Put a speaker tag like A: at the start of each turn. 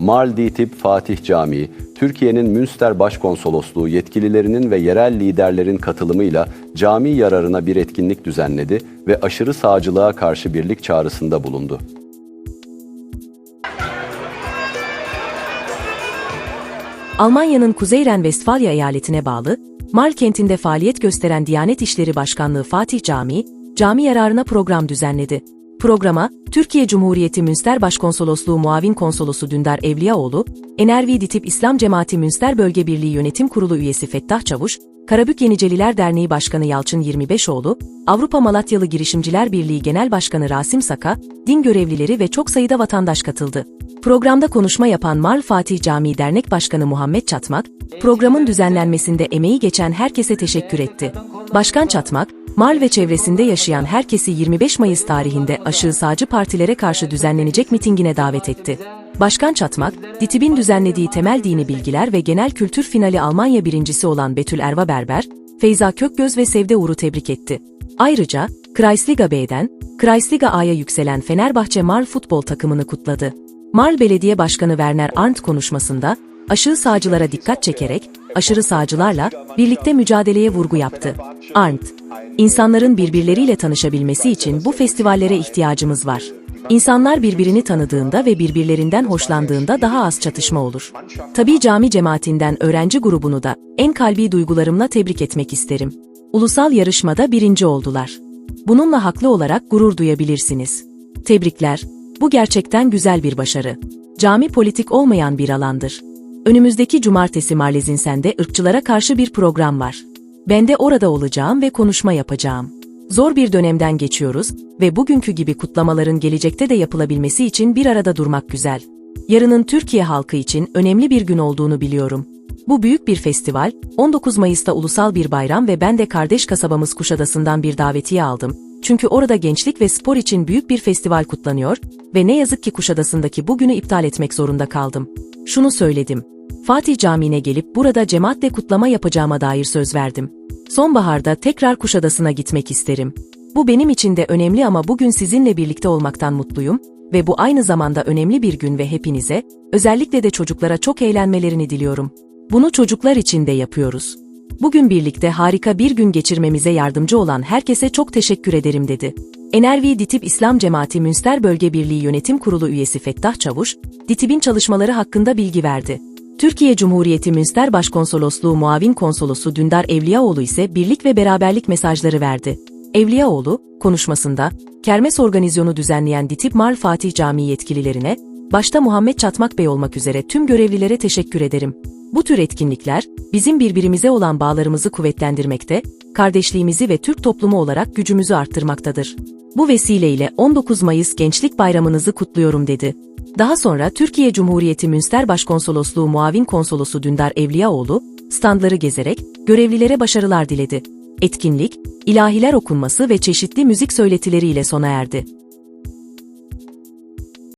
A: Marl Tip Fatih Camii, Türkiye'nin Münster Başkonsolosluğu yetkililerinin ve yerel liderlerin katılımıyla cami yararına bir etkinlik düzenledi ve aşırı sağcılığa karşı birlik çağrısında bulundu.
B: Almanya'nın Kuzey Ren-Vestfalya eyaletine bağlı, Marl kentinde faaliyet gösteren Diyanet İşleri Başkanlığı Fatih Camii, cami yararına program düzenledi. Programa, Türkiye Cumhuriyeti Münster Başkonsolosluğu Muavin Konsolosu Dündar Evliyaoğlu, Enervi Ditip İslam Cemaati Münster Bölge Birliği Yönetim Kurulu üyesi Fettah Çavuş, Karabük Yeniceliler Derneği Başkanı Yalçın 25oğlu, Avrupa Malatyalı Girişimciler Birliği Genel Başkanı Rasim Saka, din görevlileri ve çok sayıda vatandaş katıldı. Programda konuşma yapan Marl Fatih Camii Dernek Başkanı Muhammed Çatmak, programın düzenlenmesinde emeği geçen herkese teşekkür etti. Başkan Çatmak, Marl ve çevresinde yaşayan herkesi 25 Mayıs tarihinde aşığı sağcı partilere karşı düzenlenecek mitingine davet etti. Başkan Çatmak, DİTİB'in düzenlediği temel dini bilgiler ve genel kültür finali Almanya birincisi olan Betül Erva Berber, Feyza Kökgöz ve Sevde Uğur'u tebrik etti. Ayrıca, Kreisliga B'den, Kreisliga A'ya yükselen Fenerbahçe Marl futbol takımını kutladı. Marl Belediye Başkanı Werner Arndt konuşmasında, aşırı sağcılara dikkat çekerek, aşırı sağcılarla birlikte mücadeleye vurgu yaptı. Arndt, insanların birbirleriyle tanışabilmesi için bu festivallere ihtiyacımız var. İnsanlar birbirini tanıdığında ve birbirlerinden hoşlandığında daha az çatışma olur. Tabii cami cemaatinden öğrenci grubunu da en kalbi duygularımla tebrik etmek isterim. Ulusal yarışmada birinci oldular. Bununla haklı olarak gurur duyabilirsiniz. Tebrikler, bu gerçekten güzel bir başarı. Cami politik olmayan bir alandır. Önümüzdeki cumartesi Marlezinsen'de ırkçılara karşı bir program var. Ben de orada olacağım ve konuşma yapacağım. Zor bir dönemden geçiyoruz ve bugünkü gibi kutlamaların gelecekte de yapılabilmesi için bir arada durmak güzel. Yarının Türkiye halkı için önemli bir gün olduğunu biliyorum. Bu büyük bir festival, 19 Mayıs'ta ulusal bir bayram ve ben de kardeş kasabamız Kuşadası'ndan bir davetiye aldım. Çünkü orada gençlik ve spor için büyük bir festival kutlanıyor ve ne yazık ki Kuşadası'ndaki bugünü iptal etmek zorunda kaldım. Şunu söyledim. Fatih Camii'ne gelip burada cemaatle kutlama yapacağıma dair söz verdim. Sonbaharda tekrar Kuşadası'na gitmek isterim. Bu benim için de önemli ama bugün sizinle birlikte olmaktan mutluyum ve bu aynı zamanda önemli bir gün ve hepinize, özellikle de çocuklara çok eğlenmelerini diliyorum. Bunu çocuklar için de yapıyoruz. Bugün birlikte harika bir gün geçirmemize yardımcı olan herkese çok teşekkür ederim dedi. Enervi Ditip İslam Cemaati Münster Bölge Birliği Yönetim Kurulu üyesi Fettah Çavuş, Ditip'in çalışmaları hakkında bilgi verdi. Türkiye Cumhuriyeti Münster Başkonsolosluğu Muavin Konsolosu Dündar Evliyaoğlu ise birlik ve beraberlik mesajları verdi. Evliyaoğlu, konuşmasında, kermes organizasyonu düzenleyen Ditip Marl Fatih Camii yetkililerine, başta Muhammed Çatmak Bey olmak üzere tüm görevlilere teşekkür ederim. Bu tür etkinlikler, bizim birbirimize olan bağlarımızı kuvvetlendirmekte, kardeşliğimizi ve Türk toplumu olarak gücümüzü arttırmaktadır. Bu vesileyle 19 Mayıs Gençlik Bayramınızı kutluyorum dedi. Daha sonra Türkiye Cumhuriyeti Münster Başkonsolosluğu Muavin Konsolosu Dündar Evliyaoğlu, standları gezerek görevlilere başarılar diledi. Etkinlik, ilahiler okunması ve çeşitli müzik söyletileriyle sona erdi.